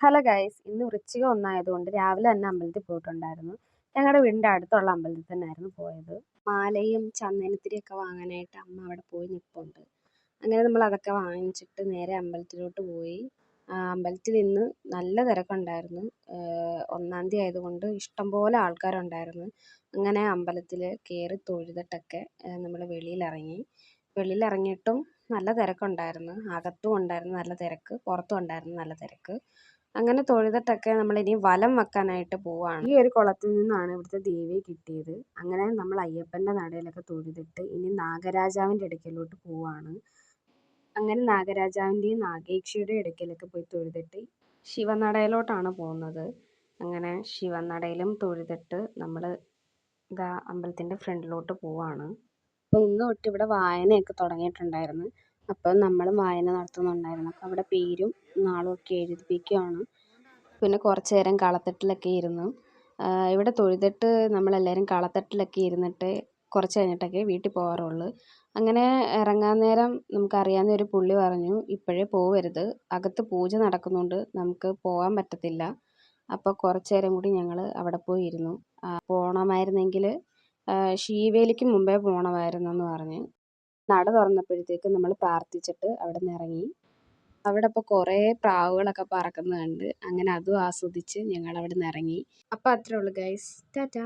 Hello guys ഇന്ന് വൃശ്ചികം ഒന്നായതുകൊണ്ട് രാവിലെ തന്നെ അമ്പലത്തിൽ പോയിട്ടുണ്ടായിരുന്നു. ഞങ്ങളുടെ വീടിന്റെ അടുത്തുള്ള അമ്പലത്തിൽ തന്നെയായിരുന്നു പോയത്. മാലയും ചന്ദനത്തിരിയൊക്കെ വാങ്ങാനായിട്ട് അമ്മ അവിടെ പോയി നിൽപ്പുണ്ട് അങ്ങനെ നമ്മൾ അതൊക്കെ വാങ്ങിച്ചിട്ട് നേരെ അമ്പലത്തിലോട്ട് പോയി. അമ്പലത്തിൽ ഇന്ന് നല്ല തിരക്കുണ്ടായിരുന്നു. ഒന്നാം തീയതി ആയതുകൊണ്ട് ഇഷ്ടംപോലെ ആൾക്കാരുണ്ടായിരുന്നു. അങ്ങനെ അമ്പലത്തിൽ കയറി തൊഴുതിട്ടൊക്കെ നമ്മൾ വെളിയിലിറങ്ങി. വെളിയിലിറങ്ങിയിട്ടും നല്ല തിരക്കുണ്ടായിരുന്നു. അകത്തും ഉണ്ടായിരുന്നു നല്ല തിരക്ക് പുറത്തും ഉണ്ടായിരുന്നു നല്ല തിരക്ക്. അങ്ങനെ തൊഴുതിട്ടൊക്കെ നമ്മൾ ഇനി വലം വെക്കാനായിട്ട് പോവാണ്. ഈ ഒരു കുളത്തിൽ നിന്നാണ് ഇവിടുത്തെ ദേവിയെ കിട്ടിയത്. അങ്ങനെ നമ്മൾ അയ്യപ്പന്റെ നടയിലൊക്കെ തൊഴുതിട്ട് ഇനി നാഗരാജാവിന്റെ അടുക്കലോട്ട് പോവാണ്. അങ്ങനെ നാഗരാജാവിന്റെയും നാഗേക്ഷിയുടെയും അടുക്കലൊക്കെ പോയി തൊഴുതിട്ട് ശിവനടയിലോട്ടാണ് പോകുന്നത്. അങ്ങനെ ശിവനടയിലും തൊഴുതിട്ട് നമ്മൾ ഇതാ അമ്പലത്തിന്റെ ഫ്രണ്ടിലോട്ട് പോവാണ്. അപ്പോൾ ഇന്ന് തൊട്ട് ഇവിടെ വായനയൊക്കെ തുടങ്ങിയിട്ടുണ്ടായിരുന്നു. അപ്പോൾ നമ്മളും വായന നടത്തുന്നുണ്ടായിരുന്നു. അപ്പോൾ അവിടെ പേരും നാളും ഒക്കെ എഴുതിപ്പിക്കുകയാണ്. പിന്നെ കുറച്ച് നേരം കളത്തട്ടിലൊക്കെ ഇരുന്നു ഇവിടെ തൊഴുതിട്ട് നമ്മളെല്ലാവരും കളത്തട്ടിലൊക്കെ ഇരുന്നിട്ട് കുറച്ച് കഴിഞ്ഞിട്ടൊക്കെ വീട്ടിൽ പോകാറുള്ളൂ. അങ്ങനെ ഇറങ്ങാൻ നേരം നമുക്കറിയാവുന്ന ഒരു പുള്ളി പറഞ്ഞു ഇപ്പോഴേ പോവരുത്. അകത്ത് പൂജ നടക്കുന്നുണ്ട്. നമുക്ക് പോകാൻ പറ്റത്തില്ല. അപ്പോൾ കുറച്ച് നേരം കൂടി ഞങ്ങൾ അവിടെ പോയി ഇരുന്നു. പോകണമായിരുന്നെങ്കിൽ ശീവേലിക്ക് മുമ്പേ പോകണമായിരുന്നെന്ന് പറഞ്ഞ് നട തുറന്നപ്പോഴത്തേക്ക് നമ്മൾ പ്രാർത്ഥിച്ചിട്ട് അവിടെ നിന്ന് ഇറങ്ങി. അവിടെ ഇപ്പോൾ കുറേ പ്രാവുകളൊക്കെ പറക്കുന്നത് കണ്ട് അങ്ങനെ അതും ആസ്വദിച്ച് ഞങ്ങൾ അവിടെ നിന്ന് ഇറങ്ങി. അപ്പോൾ അത്രേ ഉള്ളൂ ഗൈസ് ടാറ്റാ.